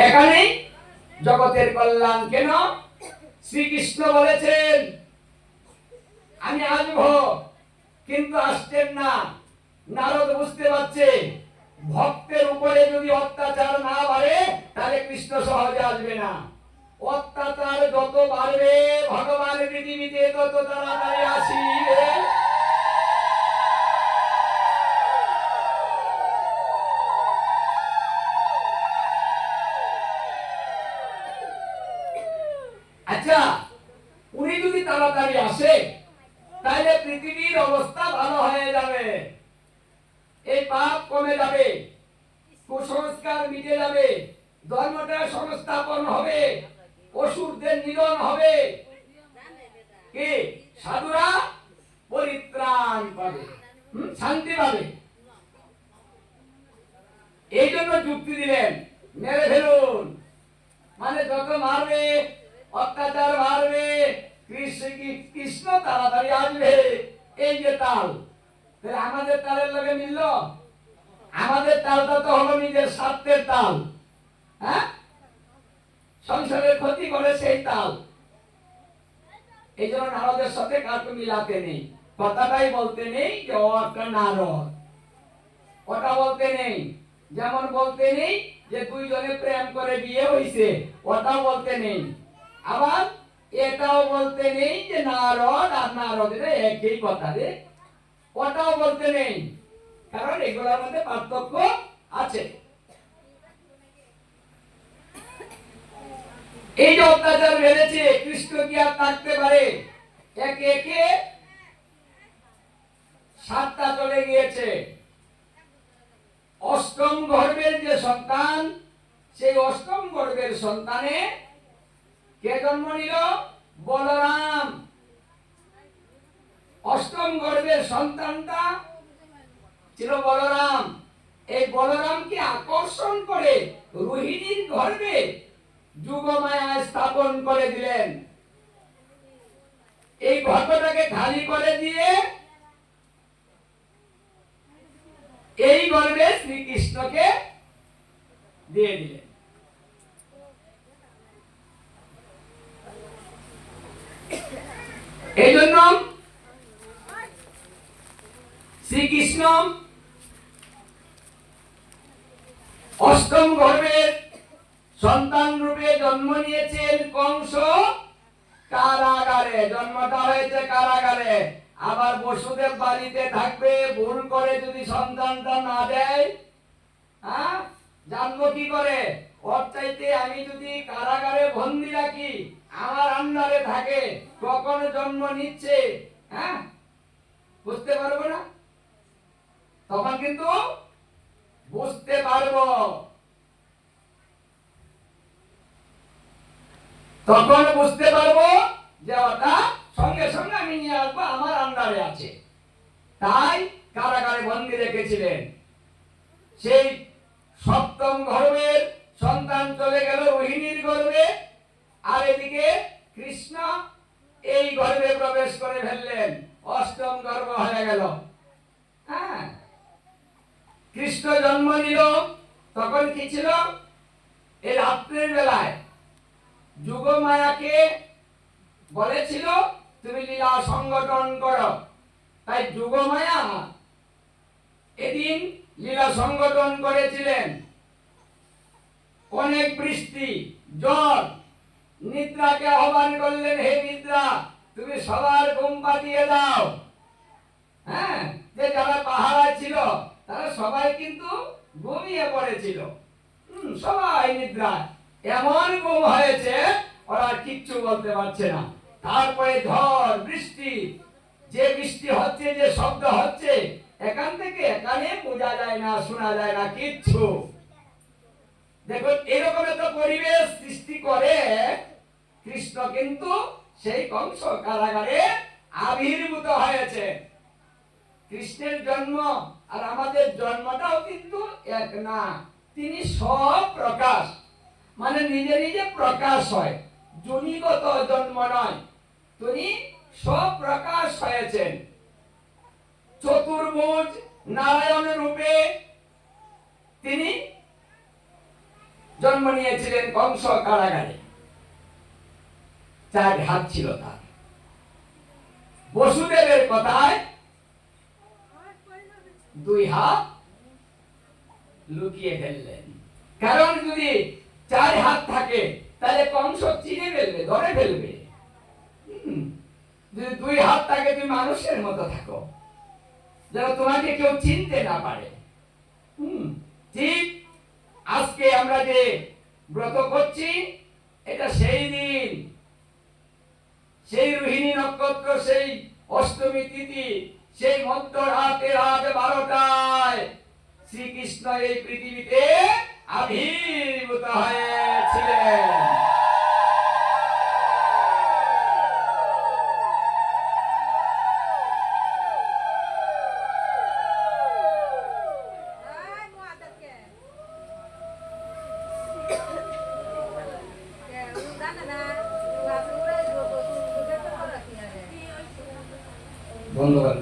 এখানেই জগতের কল্যাণ কেন? শ্রীকৃষ্ণ বলেছেন, আমি আসব, কিন্তু আসছেন না। নারদ বুঝতে পারছে, ভক্তের উপরে যদি অত্যাচার না বাড়ে, তাহলে কৃষ্ণ সহজে আসবে না। অত্যাচার যত বাড়বে, ভগবান পৃথিবীতে তত তাড়াতাড়ি আসিবে। উনি যদি তাড়াতাড়ি আসে তাহলে পৃথিবীর অবস্থা ভালো হয়ে যাবে। এই পাপ কমে যাবে, কুসংস্কার মিটে যাবে, ধর্মটা সংস্থাপন হবে অসুরদের নিধন হবে। কি? সাধুরা পরিত্রাণ পাবে শান্তি পাবে। এই জন্য যুক্তি দিলেন, মেরে ফেলুন। মানে যত মারবে অত্যাচার মারবে। কৃষ্ণ কৃষ্ণ? তাড়াতাড়ি আসবে। এই যে তাল আমাদের তালের লগে মিলল? আমাদের তালটা তো হলো নিজের স্বার্থের তাল হ্যাঁ? সংসারের ক্ষতি করে সেই তাল। এই জন্য নারদের সাথে কাউকে মিলাতে নেই। কথাটাই বলতে নেই যে ও একটা নারদ। ওটা বলতে নেই, যেমন বলতে নেই যে দুইজনে প্রেম করে বিয়ে হয়েছে ওটাও বলতে নেই। আবার এটাও বলতে নেই যে নারদ আর নারদ এটা একই কথা রে। ওটাও বলতে নেই। কারণ এগুলোর মধ্যে পার্থক্য আছে। এই যে অত্যাচার বেড়েছে, কৃষ্ণ কি আর থাকতে পারে? একে একে সাতটা চলে গিয়েছে। অষ্টম গর্ভের যে সন্তান, সেই অষ্টম গর্ভের সন্তানে কে জন্ম নিল? বলরাম। অষ্টম গর্ভের সন্তানটা ছিল বলরাম। এই বলরামকে আকর্ষণ করে রোহিণীর গর্ভে যুগমায়া স্থাপন করে দিলেন। এই গর্ভটাকে খালি করে দিয়ে এই গর্ভে শ্রীকৃষ্ণকে দিয়ে দিলেন। এই শ্রীকৃষ্ণ। অষ্টম গর্ভের সন্তান রূপে জন্ম নিয়েছেন কংস। কারাগারে জন্মটা হয়েছে কারাগারে। আবার বসুদেব বাড়িতে থাকবে, ভুল করে যদি সন্তানটা না দেয় হ্যাঁ? জানব কি করে? ওর আমি যদি কারাগারে বন্দি রাখি, আমার আন্ডারে থাকে, কখন জন্ম নিচ্ছে? হ্যাঁ? বুঝতে পারব না? তখন কিন্তু বুঝতে পারব। তখন বুঝতে পারব যে ওটা সঙ্গে সঙ্গে আমি নিয়ে আসব, আমার আন্ডারে আছে। তাই কারাগারে বন্দি রেখেছিলেন। সেই সপ্তম গর্ভের সন্তান চলে গেল রোহিণীর গর্ভে আর এদিকে কৃষ্ণ এই গর্ভে প্রবেশ করে ফেললেন অষ্টম গর্ভ হয়ে গেল হ্যাঁ কৃষ্ণ জন্ম নিল, তখন কি ছিল? এই রাত্রের বেলায়। যুগমায়াকে বলেছিল, তুমি লীলা সংগঠন করো। তাই যুগমায়া এদিন লীলা সংগঠন করেছিলেন। অনেক বৃষ্টি, জ্বর, নিদ্রাকে আহ্বান করলেন, হে নিদ্রা, তুমি সবার ঘুম পাঠিয়ে দাও। হ্যাঁ যে যারা পাহাড়ায় ছিল তারা সবাই কিন্তু ঘুমিয়ে পড়েছিল। সবাই নিদ্রায়। এমন ঘুম হয়েছে, ওরা কিচ্ছু বলতে পারছে না। তারপরে ঝড়, বৃষ্টি, যে বৃষ্টি হচ্ছে, যে শব্দ হচ্ছে, এখান থেকে এখানে বোঝা যায় না, শোনা যায় না, কিচ্ছু। দেখুন, এরকম একটা পরিবেশ সৃষ্টি করে কৃষ্ণ কিন্তু সেই কংস কারাগারে আবির্ভূত হয়েছে। কৃষ্ণের জন্ম আর আমাদের জন্মটাও কিন্তু এক না, তিনি সব প্রকাশ। মানে নিজে নিজে প্রকাশ হয়। জনিগত জন্ম নয়। তিনি সব প্রকাশ হয়েছেন। চতুর্ভুজ নারায়ণ রূপে তিনি জন্ম নিয়েছিলেন কংস কারাগারে। চার হাত ছিল তার। বসুদেবের কথায় দুই হাত লুকিয়ে ফেললেন। কারণ যদি চার হাত থাকে, তাহলে কংস চিনে ফেলবে, ধরে ফেলবে। যদি দুই হাত থাকে, তুমি মানুষের মতো থাকো। যেন তোমাকে কেউ চিনতে না পারে। ঠিক আজকে আমরা যে ব্রত করছি, এটা সেই দিন। সেই রোহিণী নক্ষত্র, সেই অষ্টমী তিথি সেই মন্ত্রহাতে রাত বারোটায় শ্রীকৃষ্ণ এই পৃথিবীতে আবির্ভূত হয়েছিলেন। ধন্যবাদ